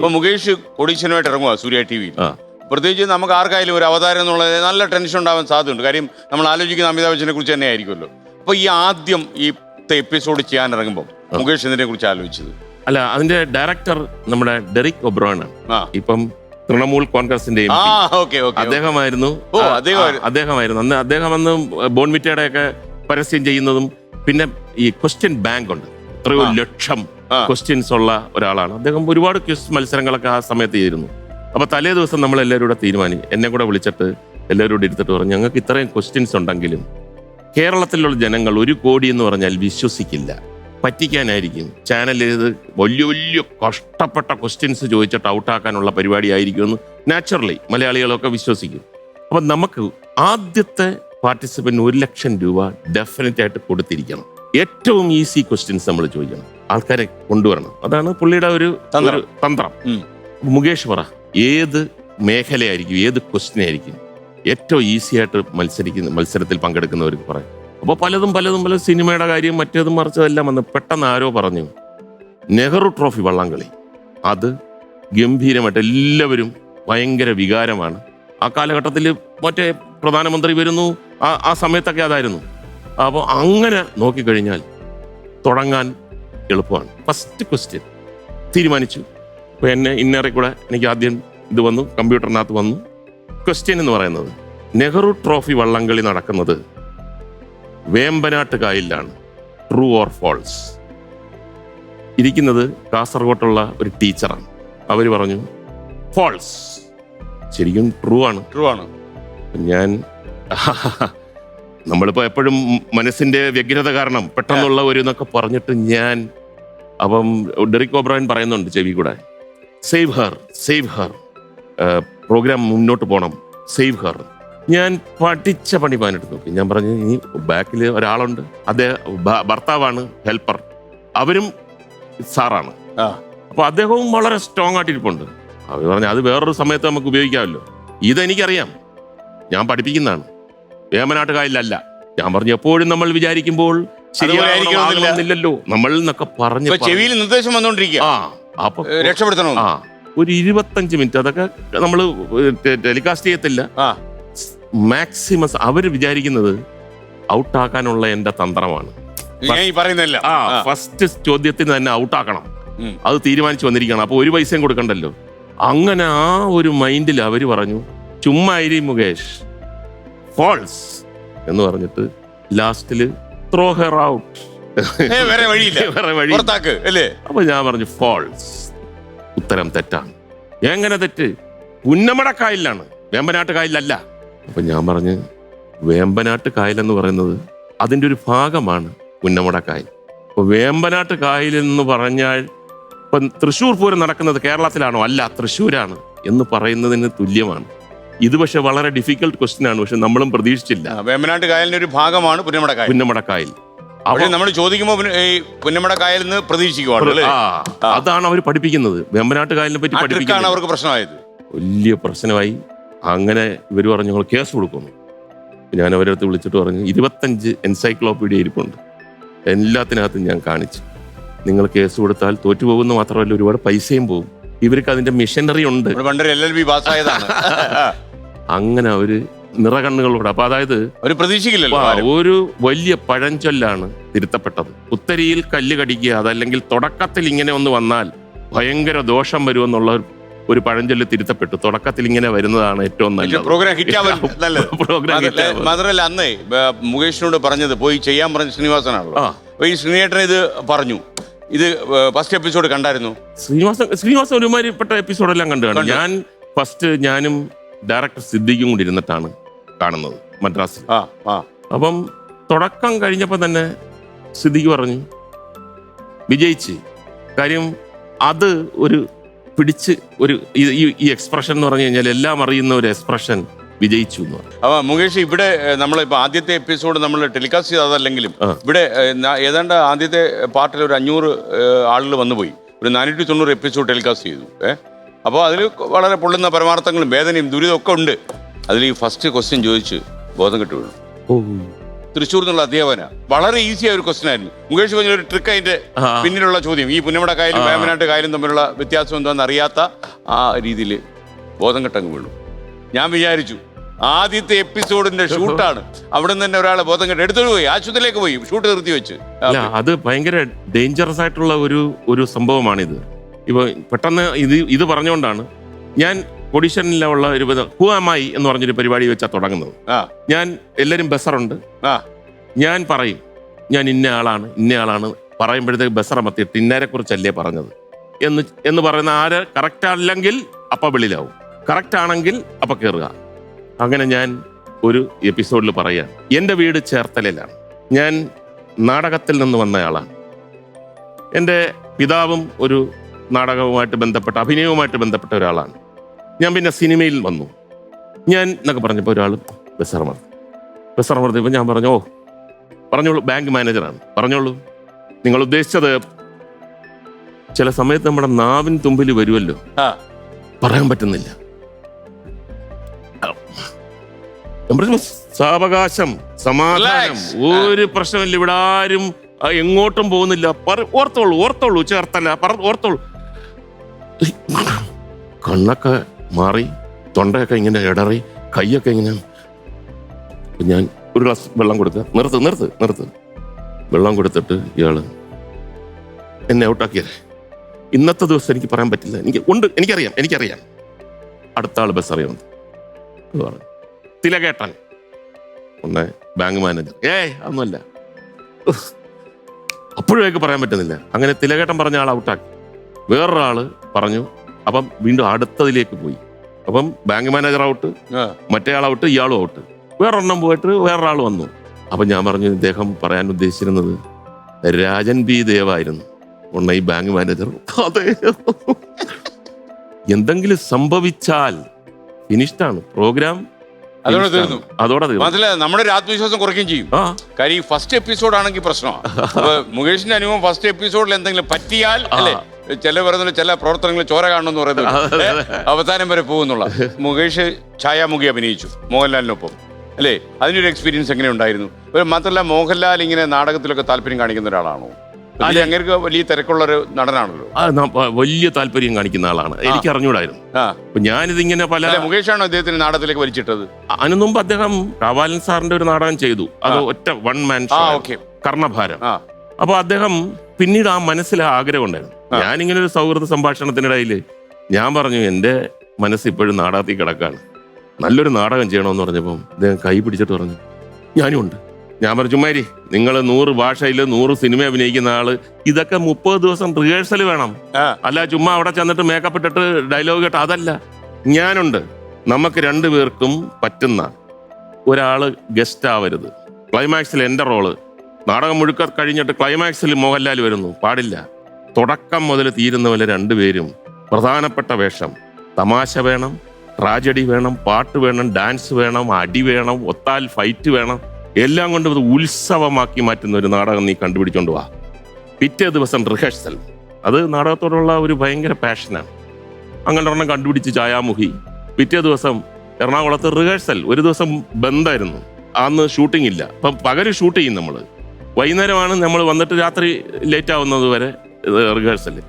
ഇപ്പൊ മുകേഷ് ഓഡീഷനുമായിട്ട് ഇറങ്ങുക സൂര്യ ടി വിയിൽ ആ. പ്രത്യേകിച്ച് നമുക്ക് ആർക്കായാലും ഒരു അവതാരം എന്നുള്ളത് നല്ല ടെൻഷൻ ഉണ്ടാവാൻ സാധ്യതയുണ്ട്. കാര്യം നമ്മൾ ആലോചിക്കുന്ന അമിതാഭ് ബച്ചനെ കുറിച്ച് തന്നെ ആയിരിക്കുമല്ലോ. അപ്പൊ ഈ ആദ്യം ഈ എപ്പിസോഡ് ചെയ്യാൻ ഇറങ്ങുമ്പോൾ മുകേഷ് ഇതിനെ കുറിച്ച് ആലോചിച്ചത്? അല്ല അതിന്റെ ഡയറക്ടർ നമ്മുടെ ഡെറിക് ഒബ്രോൺ ഇപ്പം തൃണമൂൽ കോൺഗ്രസിന്റെ അദ്ദേഹമായിരുന്നു. അദ്ദേഹമായിരുന്നു. അന്ന് അദ്ദേഹം അന്ന് ബോൺവിറ്റയുടെ ഒക്കെ പരസ്യം ചെയ്യുന്നതും പിന്നെ ഈ ക്വസ്റ്റ്യൻ ബാങ്ക് ഉണ്ട്. എത്രയോ ലക്ഷം. ക്വസ്റ്റ്യൻസ് ഉള്ള ഒരാളാണ്. അദ്ദേഹം ഒരുപാട് ക്വിസ് മത്സരങ്ങളൊക്കെ ആ സമയത്ത് ചെയ്തിരുന്നു. അപ്പൊ തലേ ദിവസം നമ്മൾ എല്ലാവരും കൂടെ തീരുമാനി എന്നെ കൂടെ വിളിച്ചിട്ട് എല്ലാവരും കൂടെ എടുത്തിട്ട് പറഞ്ഞു ഞങ്ങൾക്ക് ഇത്രയും ക്വസ്റ്റ്യൻസ് ഉണ്ടെങ്കിലും കേരളത്തിലുള്ള ജനങ്ങൾ ഒരു കോടി എന്ന് പറഞ്ഞാൽ വിശ്വസിക്കില്ല. പറ്റിക്കാനായിരിക്കും. ചാനൽ ഇത് വലിയ വലിയ കഷ്ടപ്പെട്ട ക്വസ്റ്റ്യൻസ് ചോദിച്ചിട്ട് ഔട്ടാക്കാനുള്ള പരിപാടിയായിരിക്കുമെന്ന് നാച്ചുറലി മലയാളികളൊക്കെ വിശ്വസിക്കും. അപ്പം നമുക്ക് ആദ്യത്തെ പാർട്ടിസിപ്പന്റ് ഒരു ലക്ഷം രൂപ ഡെഫിനറ്റ് ആയിട്ട് കൊടുത്തിരിക്കണം. ഏറ്റവും ഈസി ക്വസ്റ്റ്യൻസ് നമ്മൾ ചോദിക്കണം. ആൾക്കാരെ കൊണ്ടുവരണം. അതാണ് പുള്ളിയുടെ ഒരു തന്ത്രം. ഒരു തന്ത്രം. ഉം. മുകേഷ് പറ ഏത് മേഖലയായിരിക്കും ഏത് ക്വസ്റ്റ്യൻ ആയിരിക്കും ഏറ്റവും ഈസി ആയിട്ട് മത്സരിക്കുന്ന മത്സരത്തിൽ പങ്കെടുക്കുന്നവർക്ക് പറയാം. അപ്പോൾ പലതും പലതും പല സിനിമയുടെ കാര്യം മറ്റേതും മറിച്ചതെല്ലാം വന്ന് പെട്ടെന്ന് ആരോ പറഞ്ഞു. നെഹ്റു ട്രോഫി വള്ളംകളി. അത് ഗംഭീരമായിട്ട് എല്ലാവരും ഭയങ്കര വികാരമാണ്. ആ കാലഘട്ടത്തിൽ മറ്റേ പ്രധാനമന്ത്രി വരുന്നു. ആ ആ സമയത്തൊക്കെ അതായിരുന്നു. അപ്പോൾ അങ്ങനെ നോക്കിക്കഴിഞ്ഞാൽ തുടങ്ങാൻ എളുപ്പമാണ്. ഫസ്റ്റ് ക്വസ്റ്റ്യൻ തീരുമാനിച്ചു. അപ്പോൾ എന്നെ ഇന്നറെ കൂടെ എനിക്ക് ആദ്യം ഇത് വന്നു കമ്പ്യൂട്ടറിനകത്ത് വന്നു. ക്വസ്റ്റ്യൻ എന്ന് പറയുന്നത് നെഹ്റു ട്രോഫി വള്ളംകളി നടക്കുന്നത് വേമ്പനാട്ട് കായലിലാണ് ട്രൂ ഓർ ഫോൾസ് ഇരിക്കുന്നത് കാസർഗോട്ടുള്ള ഒരു ടീച്ചറാണ്. അവർ പറഞ്ഞു ഫോൾസ് ശരിക്കും ട്രൂ ആണ്. ട്രൂ ആണ്. ഞാൻ നമ്മളിപ്പോ എപ്പോഴും മനസ്സിന്റെ വ്യഗ്രത കാരണം പെട്ടെന്നുള്ള ഒരു എന്നൊക്കെ പറഞ്ഞിട്ട് ഞാൻ അപ്പം ഡെറിക് ഓബ്രാൻ പറയുന്നുണ്ട് ചെവി കൂടെ. Save her save her. Program മുന്നോട്ട് പോകണം സേവ് ഹർ. ഞാൻ പഠിച്ച പണി പാനിട്ട് നോക്കി. ഞാൻ പറഞ്ഞു ഇനി ബാക്കിൽ ഒരാളുണ്ട്. അദ്ദേഹം ഭർത്താവാണ് ഹെൽപ്പർ. അവരും സാറാണ്. അപ്പോൾ അപ്പൊ അദ്ദേഹവും വളരെ സ്ട്രോങ് ആയിട്ടിരിപ്പുണ്ട് അവർ പറഞ്ഞു അത് വേറൊരു സമയത്ത് നമുക്ക് ഉപയോഗിക്കാമല്ലോ. ഇതെനിക്കറിയാം. ഞാൻ പഠിപ്പിക്കുന്നതാണ്. വേമനാട്ട് കായലിലല്ല ഞാൻ പറഞ്ഞു എപ്പോഴും നമ്മൾ വിചാരിക്കുമ്പോൾ ശരിയായിരിക്കില്ലല്ലോ നമ്മൾ എന്നൊക്കെ പറഞ്ഞു ചെവിയിൽ നിർദ്ദേശം വന്നോണ്ടിരിക്കുക ആ അപ്പൊ രക്ഷപ്പെടുത്തണം. ആ ഒരു ഇരുപത്തഞ്ച് മിനിറ്റ് അതൊക്കെ നമ്മൾ ടെലികാസ്റ്റ് ചെയ്യത്തില്ല. മാക്സിമം അവർ വിചാരിക്കുന്നത് ഔട്ടാക്കാനുള്ള എന്റെ തന്ത്രമാണ്. പറയുന്നില്ല ആ ഫസ്റ്റ് ചോദ്യത്തിന് തന്നെ ഔട്ടാക്കണം. അത് തീരുമാനിച്ചു വന്നിരിക്കണം അപ്പൊ ഒരു പൈസയും കൊടുക്കണ്ടല്ലോ. അങ്ങനെ ആ ഒരു മൈൻഡിൽ അവർ പറഞ്ഞു ചുമ്മാ ഇരി മുകേഷ്. ഫോൾസ് എന്ന് പറഞ്ഞിട്ട് ലാസ്റ്റിൽ ത്രോ ഹെർ ഔട്ട് വേറെ വഴിയില്ല. വേറെ വഴി. പുറത്താക്ക് അല്ലേ? അപ്പൊ ഞാൻ പറഞ്ഞു ഫോൾസ് ഉത്തരം തെറ്റാണ്. എങ്ങനെ തെറ്റ്? പുന്നമട കായലിലാണ്. വേമ്പനാട്ട് കായലിലല്ല. അപ്പൊ ഞാൻ പറഞ്ഞ് വേമ്പനാട്ട് കായൽ എന്ന് പറയുന്നത് അതിന്റെ ഒരു ഭാഗമാണ് പുന്നമട കായൽ. അപ്പൊ വേമ്പനാട്ട് കായൽ എന്ന് പറഞ്ഞാൽ ഇപ്പൊ തൃശ്ശൂർ പൂരം നടക്കുന്നത് കേരളത്തിലാണോ? അല്ല തൃശ്ശൂരാണ് എന്ന് പറയുന്നതിന് തുല്യമാണ്. ഇത് പക്ഷെ വളരെ ഡിഫിക്കൽട്ട് ക്വസ്റ്റ്യൻ ആണ്. പക്ഷെ നമ്മളും പ്രതീക്ഷിച്ചില്ല. വേമ്പനാട്ട് കായലിന്റെ ഒരു ഭാഗമാണ് പുന്നമടക്കായൽ പുന്നമടക്കായൽ പുന്നമട നമ്മൾ ചോദിക്കുമ്പോൾ ഈ പുന്നമട കായൽ നിന്ന് പ്രതീക്ഷിക്കുവാണ് ആ, അതാണ് അവർ പഠിപ്പിക്കുന്നത്. വേമ്പനാട്ട് കായലിനെ പറ്റി ആ ട്രിക്കാണ് പഠിപ്പിക്കുന്നത് അവർക്ക് പ്രശ്നമായത്. വലിയ പ്രശ്നമായി. അങ്ങനെ ഇവർ പറഞ്ഞു ഞങ്ങൾ കേസ് കൊടുക്കുന്നു. ഞാൻ അവരെ അടുത്ത് വിളിച്ചിട്ട് പറഞ്ഞു ഇരുപത്തഞ്ച് എൻസൈക്ലോപ്പീഡിയ ഇരിപ്പുണ്ട്. എല്ലാത്തിനകത്തും ഞാൻ കാണിച്ചു. നിങ്ങൾ കേസ് കൊടുത്താൽ തോറ്റുപോകുന്ന മാത്രമല്ല ഒരുപാട് പൈസയും പോകും. ഇവർക്ക് അതിന്റെ മിഷനറി ഉണ്ട്. നമ്മൾ പണ്ടൊരു എൽ എൽ ബി പാസ്സായതാണ് അങ്ങനെ അവർ നിറകണ്ണുകളോട്. അപ്പൊ അതായത് ഒരു പ്രതീക്ഷിക്കില്ലല്ലോ ഒരു വലിയ പഴഞ്ചൊല്ലാണ് തിരുത്തപ്പെട്ടത്. ഉത്തരിയിൽ കല്ല് കടിക്കുക അതല്ലെങ്കിൽ തുടക്കത്തിൽ ഇങ്ങനെ ഒന്ന് വന്നാൽ ഭയങ്കര ദോഷം വരുമെന്നുള്ള ഒരു- പഴഞ്ചൊല്ല് തിരുത്തപ്പെട്ടു. തുടക്കത്തിൽ ഇങ്ങനെ വരുന്നതാണ് ഏറ്റവും നല്ല നല്ലത് പ്രോഗ്രാം ഹിറ്റാവാൻ നല്ലത്. പ്രോഗ്രാം. മാത്രല്ല അന്നേ മുകേഷിനോട് പറഞ്ഞത് പോയി ചെയ്യാൻ പറഞ്ഞ ശ്രീനിവാസനാണല്ലോ. അപ്പൊ ഈ ശ്രീനേട്ടൻ ഇത് പറഞ്ഞു. ഇത് ഫസ്റ്റ് എപ്പിസോഡ് കണ്ടായിരുന്നു? ശ്രീനിവാസൻ ശ്രീനിവാസൻ ഒരുമാതിരിപ്പെട്ട എപ്പിസോഡെല്ലാം കണ്ടു. ഞാൻ ഫസ്റ്റ് ഞാനും ഡയറക്ടർ സിദ്ദിഖും കൂടി ഇരുന്നിട്ടാണ് കാണുന്നത് മദ്രാസിൽ. ആ ആ. അപ്പം തുടക്കം കഴിഞ്ഞപ്പോൾ തന്നെ സിദ്ദിഖ് പറഞ്ഞു വിജയിച്ച്. കാര്യം അത് ഒരു പിടിച്ച് ഒരു ഈ- എക്സ്പ്രഷൻ എന്ന് പറഞ്ഞു കഴിഞ്ഞാൽ എല്ലാം അറിയുന്ന ഒരു എക്സ്പ്രഷൻ വിജയിച്ചു എന്ന് പറഞ്ഞു. അപ്പൊ മുകേഷ് ഇവിടെ നമ്മളിപ്പോ ആദ്യത്തെ എപ്പിസോഡ് നമ്മൾ ടെലികാസ്റ്റ് ചെയ്തതല്ലെങ്കിലും ഇവിടെ ഏതാണ്ട് ആദ്യത്തെ പാർട്ടിൽ ഒരു അഞ്ഞൂറ് ആളുകൾ വന്നുപോയി. ഒരു നാനൂറ്റി തൊണ്ണൂറ് എപ്പിസോഡ് ടെലികാസ്റ്റ് ചെയ്തു ഏഹ് അപ്പോൾ അതിൽ വളരെ പൊള്ളുന്ന പരമാർത്ഥങ്ങളും വേദനയും ദുരിതമൊക്കെ ഉണ്ട്. അതിൽ ഈ ഫസ്റ്റ് ക്വസ്റ്റ്യൻ ചോദിച്ച് ബോധം കെട്ടു വീണു തൃശ്ശൂർ എന്നുള്ള അധ്യാപന. വളരെ ഈസി ആയ ഒരു ക്വസ്റ്റ്യൻ ആയിരുന്നു. മുകേഷ് പറഞ്ഞ ഒരു ട്രിക്ക് അതിന്റെ പിന്നിലുള്ള ചോദ്യം. ഈ പുന്നമട കായലും. വേമനാട്ട് കായലും തമ്മിലുള്ള വ്യത്യാസം എന്താണെന്ന് അറിയാത്ത ആ രീതിയിൽ ബോധം കെട്ടങ്ങ് വീണു. ഞാൻ വിചാരിച്ചു ആദ്യത്തെ എപ്പിസോഡിന്റെ ഷൂട്ടാണ് അവിടെ നിന്ന് തന്നെ ഒരാളെ ബോധം കെട്ട് എടുത്തോണ്ട് പോയി. ആശുപത്രിയിലേക്ക് പോയി. ഷൂട്ട് നിർത്തി വെച്ച്. അത് ഭയങ്കര ഡേഞ്ചറസ് ആയിട്ടുള്ള ഒരു ഒരു സംഭവമാണിത്. ഇപ്പൊ പെട്ടെന്ന് ഇത് ഇത് പറഞ്ഞുകൊണ്ടാണ് ഞാൻ പൊഡിഷനിലുള്ള ഒരു ഹുവാമായി എന്ന് പറഞ്ഞൊരു പരിപാടി വെച്ചാൽ തുടങ്ങുന്നത്. ഞാൻ എല്ലാവരും ബസറുണ്ട് ഞാൻ പറയും ഞാൻ ഇന്ന ആളാണ് ഇന്ന ആളാണ്. പറയുമ്പോഴത്തേക്ക് ബസറമത്തിയിട്ട് ഇന്നേരെ കുറിച്ചല്ലേ പറഞ്ഞത്? എന്ന് എന്ന് പറയുന്ന ആര്? കറക്റ്റ് അല്ലെങ്കിൽ അപ്പം വെളിയിലാവും. കറക്റ്റ് ആണെങ്കിൽ അപ്പം കയറുക അങ്ങനെ ഞാൻ ഒരു എപ്പിസോഡിൽ പറയാം എന്റെ വീട് ചേർത്തലയിലാണ്. ഞാൻ നാടകത്തിൽ നിന്ന് വന്നയാളാണ് എന്റെ പിതാവും ഒരു നാടകവുമായിട്ട് ബന്ധപ്പെട്ട അഭിനയവുമായിട്ട് ബന്ധപ്പെട്ട ഒരാളാണ്. ഞാൻ പിന്നെ സിനിമയിൽ വന്നു. ഞാൻ എന്നൊക്കെ പറഞ്ഞപ്പോൾ ഒരാൾ ബസറമർത്തി ഇപ്പം ഞാൻ പറഞ്ഞു ഓ പറഞ്ഞോളൂ ബാങ്ക് മാനേജറാണ്. പറഞ്ഞോളൂ നിങ്ങൾ ഉദ്ദേശിച്ചത് ചില സമയത്ത് നമ്മുടെ നാവിൻ തുമ്പിൽ വരുമല്ലോ പറയാൻ പറ്റുന്നില്ല. സാവകാശം സമാധാനം ഒരു പ്രശ്നമില്ല ഇവിടെ ആരും എങ്ങോട്ടും പോകുന്നില്ല. ഓർത്തോളൂ ഓർത്തോളൂ ചേർത്തല്ല ഓർത്തോളൂ. കണ്ണൊക്കെ മാറി തൊണ്ടയൊക്കെ ഇങ്ങനെ ഇടറി കൈയൊക്കെ ഇങ്ങനെ. ഞാൻ ഒരു ഗ്ലാസ് വെള്ളം കൊടുത്ത് നിർത്ത് നിർത്ത് നിർത്ത്. വെള്ളം കൊടുത്തിട്ട് ഇയാൾ എന്നെ ഔട്ടാക്കിയത് ഇന്നത്തെ ദിവസം എനിക്ക് പറയാൻ പറ്റില്ല. എനിക്ക് ഉണ്ട് എനിക്കറിയാം എനിക്കറിയാം. അടുത്ത ആൾ ബസ് അറിയാമെന്ന് പറഞ്ഞു. തിലകേട്ടൻ. ഒന്ന് ബാങ്ക് മാനേജർ ഏയ് അതൊന്നുമല്ല. അപ്പോഴേക്ക് പറയാൻ പറ്റുന്നില്ല. അങ്ങനെ തിലകേട്ടൻ പറഞ്ഞ ആൾ ഔട്ടാക്കി വേറൊരാൾ പറഞ്ഞു അപ്പം വീണ്ടും അടുത്തതിലേക്ക് പോയി. അപ്പം ബാങ്ക് മാനേജർ ഔട്ട്. മറ്റേ ആൾ ഔട്ട് ഇയാളും ഔട്ട് വേറൊരെണ്ണം പോയിട്ട് വേറൊരാൾ വന്നു. അപ്പം ഞാൻ പറഞ്ഞു ഇദ്ദേഹം പറയാൻ ഉദ്ദേശിച്ചിരുന്നത് രാജൻ ബി ദേവായിരുന്നു ഉണ്ണ ഈ ബാങ്ക് മാനേജർ അതെ. എന്തെങ്കിലും സംഭവിച്ചാൽ ഫിനിഷ്ഡാണ് പ്രോഗ്രാം അതോടെ തീർന്നു. അതോടെ തീർന്നു. മാത്രമല്ല നമ്മുടെ ഒരു ആത്മവിശ്വാസം കുറയ്ക്കുകയും ചെയ്യും. കാര്യം ഈ ഫസ്റ്റ് എപ്പിസോഡ് ആണെങ്കിൽ പ്രശ്നമാണ് മുകേഷിന്റെ അനുഭവം ഫസ്റ്റ് എപ്പിസോഡിൽ എന്തെങ്കിലും പറ്റിയാൽ അല്ലെ? ചില പറയുന്ന ചില പ്രവർത്തനങ്ങൾ ചോര കാണണമെന്ന് പറയുന്നത് അവസാനം വരെ പോകുന്നുള്ള. മുകേഷ് ഛായാമുഖി അഭിനയിച്ചു മോഹൻലാലിനൊപ്പം. അല്ലേ? അതിനൊരു എക്സ്പീരിയൻസ് എങ്ങനെ ഉണ്ടായിരുന്നു? ഒരു മാത്രമല്ല മോഹൻലാൽ ഇങ്ങനെ നാടകത്തിലൊക്കെ താല്പര്യം കാണിക്കുന്ന ഒരാളാണോ? വലിയ തിരക്കുള്ള ഒരു നടനാണല്ലോ. വലിയ താല്പര്യം കാണിക്കുന്ന ആളാണ്. എനിക്ക് അറിഞ്ഞൂടായിരുന്നു. അപ്പൊ ഞാനിതിങ്ങനെ പല മുകേഷാണ് അദ്ദേഹത്തിന് നാടകത്തിലേക്ക് വലിച്ചിട്ടത്? അതിനു മുമ്പ് അദ്ദേഹം രാവാലൻ സാറിന്റെ ഒരു നാടകം ചെയ്തു. അത് ഒറ്റ വൺ മാൻ കർണഭാരം. അപ്പൊ അദ്ദേഹം പിന്നീട് ആ മനസ്സിൽ ആ ആഗ്രഹം ഉണ്ടായിരുന്നു. ഞാനിങ്ങനെ ഒരു സൗഹൃദ സംഭാഷണത്തിനിടയിൽ ഞാൻ പറഞ്ഞു എന്റെ മനസ്സ് ഇപ്പോഴും നാടകത്തിൽ കിടക്കാണ്. നല്ലൊരു നാടകം ചെയ്യണമെന്ന് പറഞ്ഞപ്പോൾ അദ്ദേഹം കൈ പിടിച്ചിട്ട് പറഞ്ഞു ഞാനും ഉണ്ട്. ഞാൻ പറഞ്ഞു ചുമ്മാരി നിങ്ങൾ നൂറ് ഭാഷയിൽ നൂറ് സിനിമ അഭിനയിക്കുന്ന ആൾ ഇതൊക്കെ മുപ്പത് ദിവസം റിഹേഴ്സൽ വേണം. അല്ല ചുമ്മാ അവിടെ ചെന്നിട്ട് മേക്കപ്പ് ഇട്ടിട്ട് ഡയലോഗ് കേട്ട് അതല്ല. ഞാനുണ്ട്. നമുക്ക് രണ്ടുപേർക്കും പറ്റുന്ന ഒരാൾ ഗസ്റ്റ് ആവരുത്. ക്ലൈമാക്സിൽ എന്റെ റോൾ നാടകം മുഴുക്ക കഴിഞ്ഞിട്ട് ക്ലൈമാക്സിൽ മോഹൻലാൽ വരുന്നു. പാടില്ല. തുടക്കം മുതൽ തീരുന്നവരെ രണ്ടുപേരും പ്രധാനപ്പെട്ട വേഷം. തമാശ വേണം ട്രാജഡി വേണം പാട്ട് വേണം ഡാൻസ് വേണം അടി വേണം ഒത്താൽ ഫൈറ്റ് വേണം. എല്ലാം കൊണ്ടും ഇത് ഉത്സവമാക്കി മാറ്റുന്ന ഒരു നാടകം നീ കണ്ടുപിടിച്ചോണ്ട് വാ. പിറ്റേ ദിവസം റിഹേഴ്സൽ. അത് നാടകത്തോടുള്ള ഒരു ഭയങ്കര പാഷനാണ് അങ്ങനെ ഒരെണ്ണം കണ്ടുപിടിച്ച് ചായാമുഖി പിറ്റേ ദിവസം എറണാകുളത്ത് റിഹേഴ്സൽ. ഒരു ദിവസം ബന്ധായിരുന്നു അന്ന് ഷൂട്ടിംഗ് ഇല്ല. അപ്പം പകൽ ഷൂട്ട് ചെയ്യും നമ്മൾ വൈകുന്നേരമാണ് നമ്മൾ വന്നിട്ട് രാത്രി ലേറ്റ് ആവുന്നത് വരെ റിഹേഴ്സൽ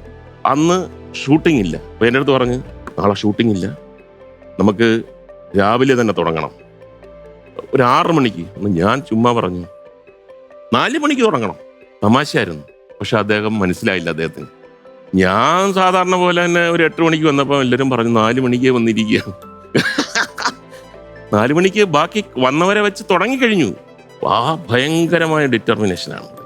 അന്ന് ഷൂട്ടിംഗ് ഇല്ല. അപ്പം എന്റെ അടുത്ത് പറഞ്ഞ് നാളെ ഷൂട്ടിംഗ് ഇല്ല. നമുക്ക് രാവിലെ തന്നെ തുടങ്ങണം. ഒരു ആറ് മണിക്ക് ഞാൻ ചുമ്മാ പറഞ്ഞു നാല് മണിക്ക് തുടങ്ങണം. തമാശയായിരുന്നു. പക്ഷെ അദ്ദേഹം മനസ്സിലായില്ല അദ്ദേഹത്തിന്. ഞാൻ സാധാരണ പോലെ തന്നെ ഒരു എട്ട് മണിക്ക് വന്നപ്പോൾ എല്ലാവരും പറഞ്ഞു നാല് മണിക്ക് വന്നിരിക്കുക നാല് മണിക്ക് ബാക്കി വന്നവരെ വെച്ച് തുടങ്ങിക്കഴിഞ്ഞു ആ ഭയങ്കരമായ ഡിറ്റർമിനേഷനാണ്